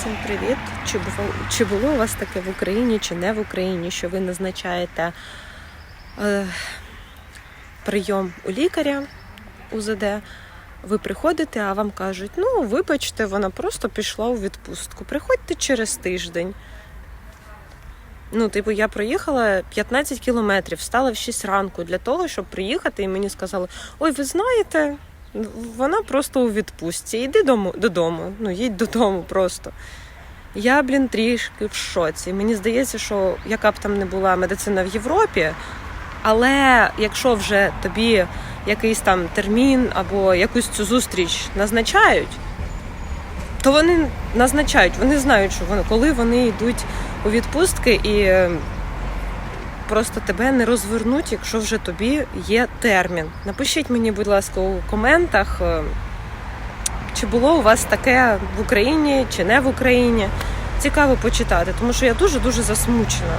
Всім привіт! Чи було, чи було у вас таке в Україні, чи не в Україні, що ви назначаєте е, прийом у лікаря УЗД? Ви приходите, а вам кажуть, ну, вибачте, вона просто пішла у відпустку. Приходьте через тиждень. Ну, типу, я проїхала 15 кілометрів, встала в 6 ранку для того, щоб приїхати, і мені сказали: ой, ви знаєте, вона просто у відпустці. Йди дому, додому. Ну, їдь додому просто. Я, блін, трішки в шоці. Мені здається, що яка б там не була медицина в Європі, але якщо вже тобі якийсь там термін або якусь цю зустріч назначають, то вони назначають, вони знають, що вони, коли вони йдуть у відпустки і просто тебе не розвернуть, якщо вже тобі є термін. Напишіть мені, будь ласка, у коментах, е, чи було у вас таке в Україні, чи не в Україні. Цікаво почитати, тому що я дуже-дуже засмучена.